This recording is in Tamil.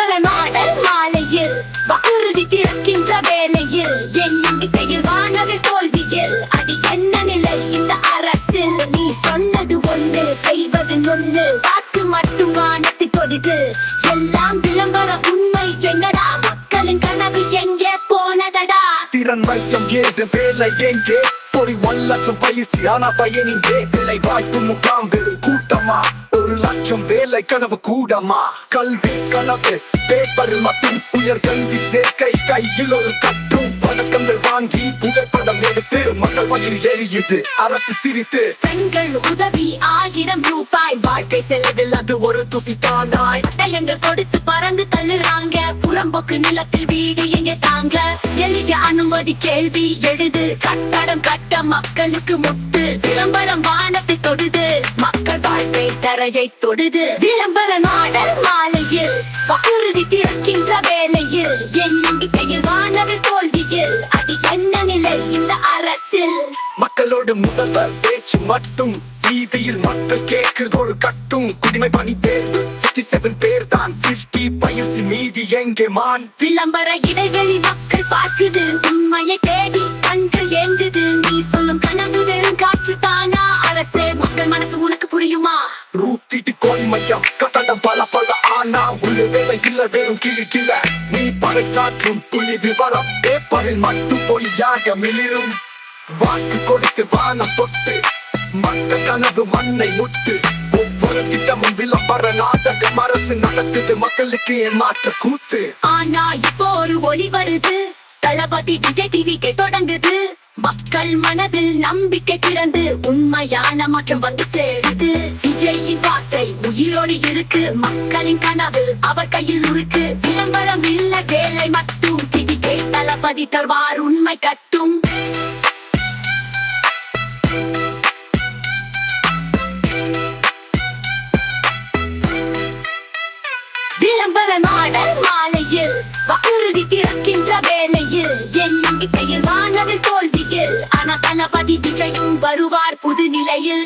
அமர மாடல் மாலையில் வாக்குறுதி திறக்கின்ற வேலையில் என் நம்பிக்கையில் வானது தோல்வியில் அது என்ன நிலை இந்த அரசில்? நீ சொன்னது ஒன்று செய்வது நொன்று வாக்கு மட்டும் வானத்தை தொடுது எல்லாம் விளம்பர உண்மை எங்கடா மக்களின் கனவு எங்கே போனதடா? திறன் வைக்கம் ஏது வேலை எங்கே? பொறி ஒன் லட்சம் பயிற்சி ஆனா பையனின் விலை வாய்ப்பு முகாம் வெறும் கொஞ்சம் வேலை கனவு கூடமா? கல்வி கனவு பேப்பர் மட்டும் உயர் கல்வி சேர்க்கை கையில் ஒரு கட்டும் பதக்கங்கள் வாங்கி புகைப்படம் எடுத்து மக்கள் வயிறு எரியுது அரசு சிரித்து. பெண்கள் உதவி ஆயிரம் ரூபாய் வாழ்க்கை செலவில் அது ஒரு துசித்தானாய் பட்டயங்கள் கொடுத்து பறந்து தள்ளுறாங்க புறம்போக்கு நிலத்தில் வீடு எங்க தாங்க? எளிய அனுமதி கேள்வி எழுது கட்டடம் கட்ட மக்களுக்கு முட்டு விளம்பரம் வானத்தை தொடுது. தரையை தொடுது. விளம்பர நாடல் மாலையில் வாக்குறுதி திறக்கின்ற வேளையில் என் நம்பிக்கையில் வானவில் தோல்வியில் அது என்ன நிலை இந்த அரசில்? மக்களோடு முதல்வர் பேச்சு மட்டும் வீதியில் மக்கள் கேக்குது ஒரு கட்டும். குடிமை பணி தேர்வு 57 பேர் தான். 50 பயிற்சி மீதி எங்கே மான்? விளம்பர இடைவெளி மக்கள் பார்க்குது. உண்மையை தேடி கண்கள் ஏங்குது நீ சொல்லும் கனவு வெறும் காற்று தானா? அரசே மக்கள் மனசு உனக்கு புரியுமா? மையம் கட்டடம் பல பல ஆனா உள்ள வேலை இல்ல வெறும் கிளி கிள. நீ பறை சாற்றும் புள்ளி விவரம் பேப்பரில் மட்டும் பொய்யாக மிளிரும் வாக்கு கொடுத்து வானம் தொட்டு மக்க கனவு மண்ணை முட்டு. ஒவ்வொரு திட்டமும் விளம்பர நாடகம் அரசு நடக்குது மக்களுக்கு ஏமாற்ற கூத்து. ஆனா இப்போ ஒரு ஒளி வருது. தளபதி விஜய் டிவிக்கு மக்கள் மனதில் நம்பிக்கை பிறந்து உண்மையான மாற்றம் வந்து சேருது. விஜயின் வார்த்தை உயிரோடு இருக்கு மக்களின் கனவு அவர் கையில் இருக்கு. விளம்பரம் இல்ல வேலை மட்டும். திதிக்கே தளபதி தருவார் உண்மை கட்டும். விளம்பர மாடல் மாலையில் வாக்குறுதி திறக்கின்ற வேலையில் என் நம்பிக்கையில் தளபதி விஜயும் வருவார் புது நிலையில்